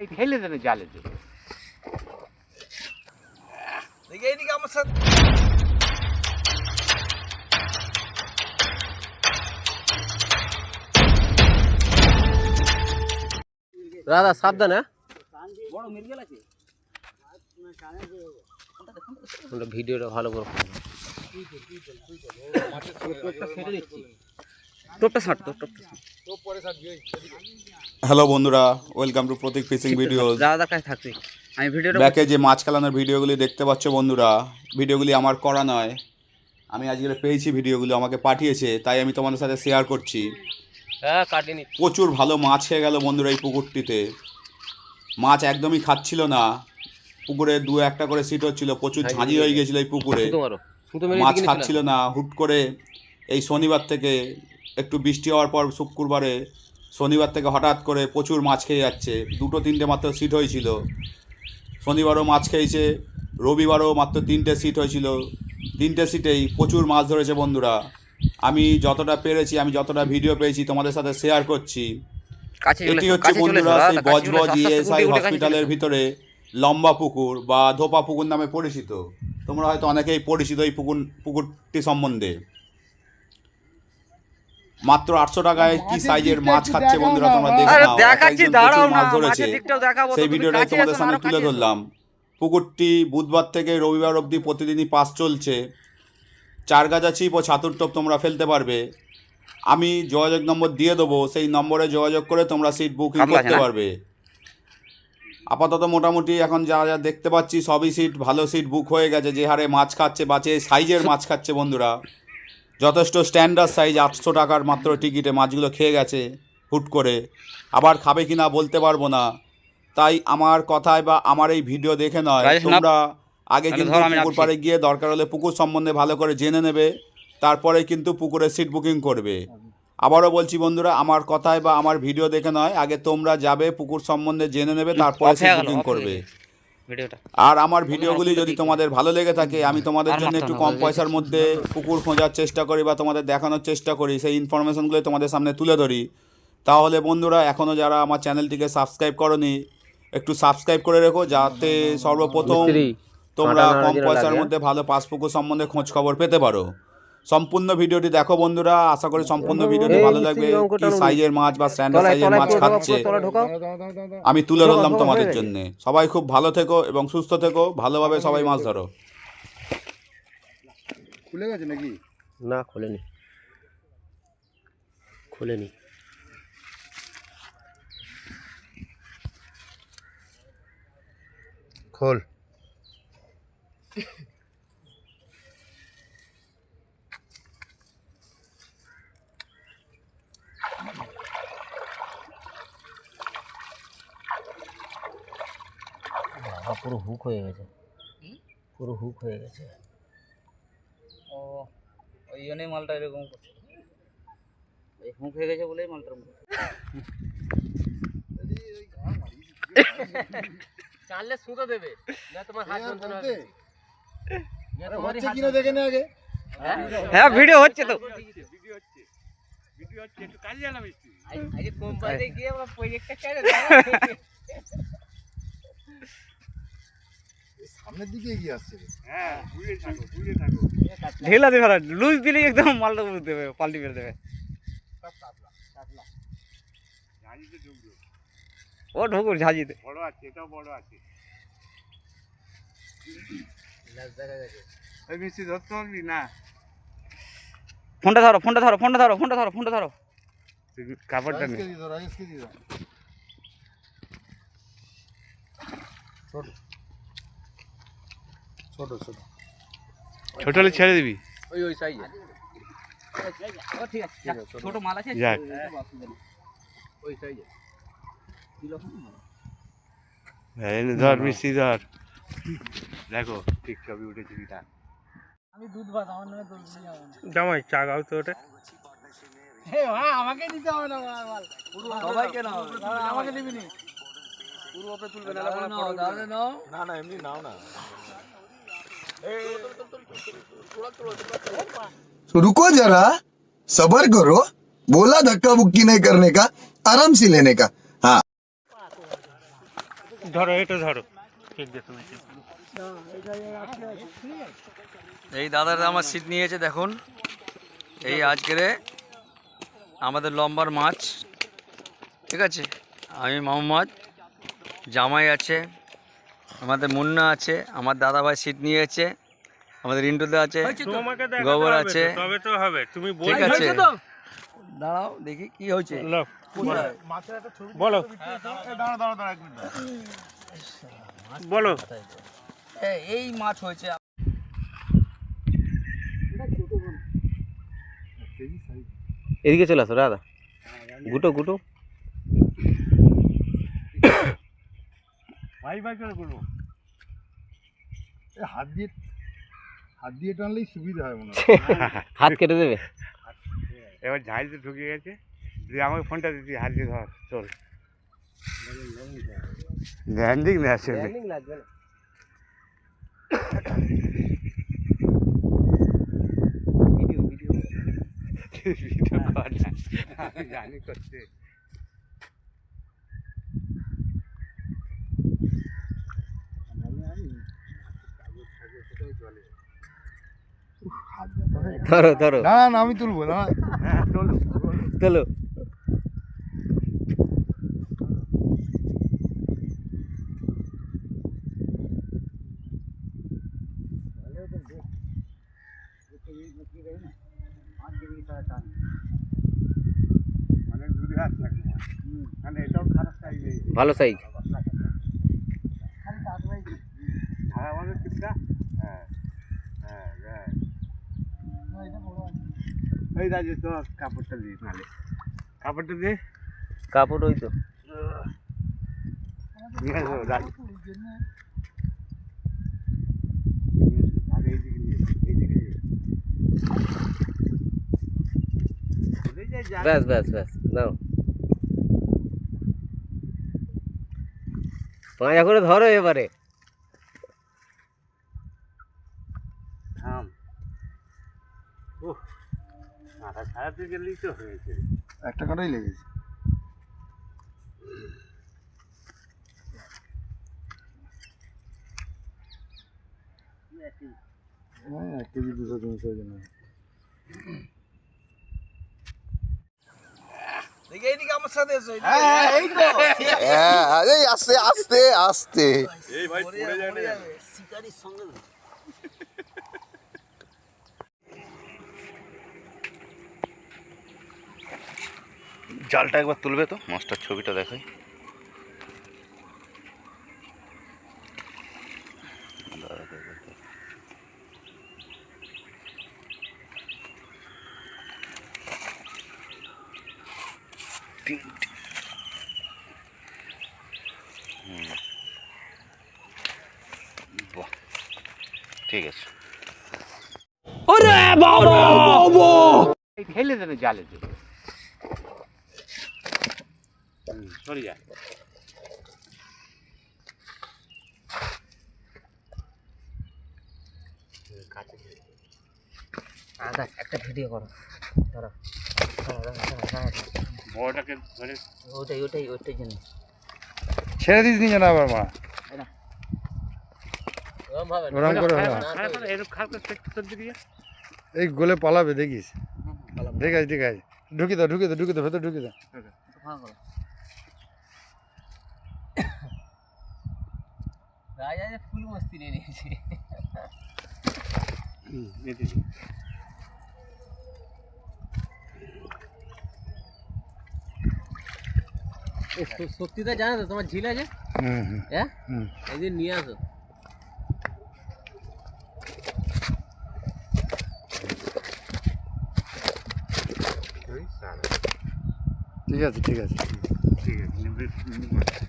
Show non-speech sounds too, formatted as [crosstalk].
এই ঢেলে দেবে জালে দেবে দেখি এইদিকে আমার সাথে দাদা সাবধান হ্যাঁ ওটা ভিডিওটা ভালো করে টোপটা ছাড় তো টোপটা হ্যালো বন্ধুরা welcome to Pratik fishing video কাছে আমি ব্যাকে যে মাছ খেলানোর ভিডিওগুলি দেখতে পাচ্ছ বন্ধুরা ভিডিওগুলি আমার করা নয়। আমি আজকে পেয়েছি ভিডিওগুলো আমাকে পাঠিয়েছে তাই আমি তোমাদের সাথে শেয়ার করছি। হ্যাঁ কাটিনি। প্রচুর ভালো মাছ খেয়ে গেল বন্ধুরা এই পুকুরটিতে। মাছ একদমই খাচ্ছিল না। পুকুরে দু একটা করে সিট হচ্ছিল প্রচুর ঝাঁঝি হয়ে গেছিল এই পুকুরে। মাছ খাচ্ছিল না হুট করে এই শনিবার থেকে একটু বৃষ্টি হওয়ার পর শুক্রবারে শনিবার থেকে হঠাৎ করে প্রচুর মাছ খেয়ে যাচ্ছে। দুটো তিনটে মাত্র সিট হয়েছিল। শনিবারও মাছ খেয়েছে রবিবারও মাত্র তিনটে সিট হয়েছিল। তিনটে সিটেই প্রচুর মাছ ধরেছে বন্ধুরা। আমি যতটা পেরেছি আমি যতটা ভিডিও পেয়েছি তোমাদের সাথে শেয়ার করছি। এটি হচ্ছে বন্ধুরা সেই বজবজ ইএসআই হসপিটালের ভিতরে লম্বা পুকুর বা ধোপা পুকুর নামে পরিচিত। তোমরা হয়তো অনেকেই পরিচিত এই পুকুর পুকুরটি সম্বন্ধে। মাত্র আটশো টাকায় কি সাইজের মাছ খাচ্ছে বন্ধুরা? তোমরা দেখে নাও। দেখাচ্ছি দাঁড়াও মাছ ধরেছে। মাছের দিকটাও দেখাবো তো, সেই ভিডিওটাই তোমাদের সামনে তুলে ধরলাম। পুকুরটি বুধবার থেকে রবিবার অবধি প্রতিদিনই পাস চলছে। চার গাছা ছিপ ও ছাতুর টোপ তোমরা ফেলতে পারবে। আমি যোগাযোগ নম্বর দিয়ে দেবো সেই নম্বরে যোগাযোগ করে তোমরা সিট বুকিং করতে পারবে। আপাতত মোটামুটি এখন যা যা দেখতে পাচ্ছি সবই সিট ভালো সিট বুক হয়ে গেছে। যে হারে মাছ খাচ্ছে বা যে সাইজের মাছ খাচ্ছে বন্ধুরা। যথেষ্ট স্ট্যান্ডার্ড সাইজ আটশো টাকার মাত্র টিকিটে মাছগুলো খেয়ে গেছে হুট করে। আবার খাবে কি না বলতে পারব না। তাই আমার কথায় বা আমার এই ভিডিও দেখে নয় তোমরা আগে কিন্তু পুকুর পাড়ে গিয়ে দরকার হলে পুকুর সম্বন্ধে ভালো করে জেনে নেবে তারপরে কিন্তু পুকুরে সিট বুকিং করবে। আবারও বলছি বন্ধুরা আমার কথায় বা আমার ভিডিও দেখে নয় আগে তোমরা যাবে পুকুর সম্বন্ধে জেনে নেবে তারপরে সিট বুকিং করবে। ভিডিওটা। আর আমার ভিডিওগুলি যদি তোমাদের ভালো লেগে থাকে আমি তোমাদের জন্য একটু কম পয়সার মধ্যে পুকুর খোঁজার চেষ্টা করি বা তোমাদের দেখানোর চেষ্টা করি সেই ইনফরমেশনগুলো তোমাদের সামনে তুলে ধরি। তাহলে বন্ধুরা এখনও যারা আমার চ্যানেলটিকে সাবস্ক্রাইব করনি একটু সাবস্ক্রাইব করে রেখো যাতে সর্বপ্রথম তোমরা কম পয়সার মধ্যে ভালো পাসপুকুর সম্বন্ধে খোঁজ খবর পেতে পারো। সম্পূর্ণ ভিডিওটি দেখো বন্ধুরা আশা করি সম্পূর্ণ ভিডিওটি ভালো লাগবে। কি সাইজের মাছ বা স্ট্যান্ডার্ড সাইজের মাছ খাচ্ছে? আমি তুলে ধরলাম তোমাদের জন্য। সবাই খুব ভালো থেকো এবং সুস্থ থেকো ভালোভাবে সবাই মাছ ধরো। খুলে গেছে নাকি? না খোলেনি। খোলেনি। খোল। বাবা পুরো হুক হয়ে গেছে পুরো হুক হয়ে গেছে ও ওই জন্যই মালটা এরকম করছে এই হুক হয়ে গেছে বলেই মালটার মুখ চাললে সুতো দেবে না তোমার হাত যন্ত্রণা হবে হচ্ছে কিনা দেখে নে আগে হ্যাঁ ভিডিও হচ্ছে তো আজকে কোম্পানিতে গিয়ে আমরা প্রজেক্টটা চাইলে সামনের দিকে এগিয়ে আসছে রে। ঢেলা দেবে লুজ দিলেই একদম মালটা দেবে পাল্টি ফেলে দেবে। ও ঢুকুর ঝাঁজিতে ওই মিষ্টি ধরতে পারবি না? ফোনটা ধরো ফোনটা ধরো ফোনটা ধরো ফোনটা ধরো ফোনটা ধরো। কাপড়টা নে। দিয়ে দাও দিয়ে দাও ছোট। ছোট ছোট ছোট হলে ছেড়ে দিবি। ওই ওই সাইজে ও ঠিক আছে যাক, ছোট মাল আছে। যাক। ওই সাইজে ধর মিষ্টি ধর। দেখো ঠিক ছবি উঠেছে কিটা জামাই চা গাও তো ওটা। সবাইকে নাও। আমাকে দিবি না না এমনি নাও না। तो रुको जरा सबर करो बोला धक्का बुक्की नहीं करने का आराम से लेने का हाँ ধরো এটা ধরো ঠিক আছে তুমি এই দাদারা আমার সিট নিয়েছে দেখুন এই আজকেরে আমাদের লম্বার মাছ ঠিক আছে আমি মোহাম্মদ জামাই আছে আমাদের মুন্না আছে আমার দাদাভাই সিট নিয়েছে আমাদের ইন্টুদা আছে গোবর আছে। তো, তবে তো হবে। তুমি ঠিক আছে। দাঁড়াও দেখি কি হয়েছে। বলো। বলো। এই মাছ হয়েছে। এদিকে চলে আসো দাদা। গুটো গুটো। ভাই ভাই করে করব। এ হাত দিয়ে হাত দিয়ে টানলেই সুবিধা হয় মনে হয়। [laughs] হাত কেটে দেবে? এবার ঝাড়িতে ঢুকে গেছে। দিয়ে আমাকে ফোনটা দিচ্ছি হাত দিয়ে ধর চল। ল্যান্ডিং না আসলে ভিডিও [laughs] আমি জানি করতে। ধরো ধরো। না না আমি তুলবো না। হ্যাঁ চলো চলো অনেক দূরে আসছে মানে এটাও খারাপ সাইজ ভালো সাইজ খারাপ অনেক কিছুটা হ্যাঁ হ্যাঁ হ্যাঁ এই রাজু তো কাপড়টা দিস নালে। কাপড়টা দে কাপড় ওই তো। ব্যাস ব্যাস ব্যাস দাও পাঁচা করে ধরো এবারে। গেলেই তো হয়েছে। একটা কাটাই লেগেছে? হ্যাঁ এক কেজি দুশো তিনশো জন্য দেখি এইদিকে আমার সাথে এসো হ্যাঁ এই আস্তে আস্তে আস্তে। শিকারির সঙ্গে জালটা একবার তুলবে তো মাছটার ছবিটা দেখাই। বাহ ঠিক আছে। ঠেলে দেবে জালে সরি যা একটা ভিডিও করো। ধরো। বড়টাকে ধরে। ওটাই ওটাই ওটাই জন্য। ছেড়ে দিস নি যেন আবার মা। ওরম করে এই গোলে পালাবে দেখিস। ঠিক আছে ঠিক আছে ঢুকি দাও ঢুকি দাও ঢুকি দাও ভেতর ঢুকি দাও ফাঁকা করো। রাজা যে ফুল মস্তি নিয়ে নিয়েছে। সত্যিটা জানো তো তোমার ঝিল আছে? হুম হুম। হ্যাঁ? হুম। একদিন নিয়ে আসো। ঠিক আছে ঠিক আছে। ঠিক আছে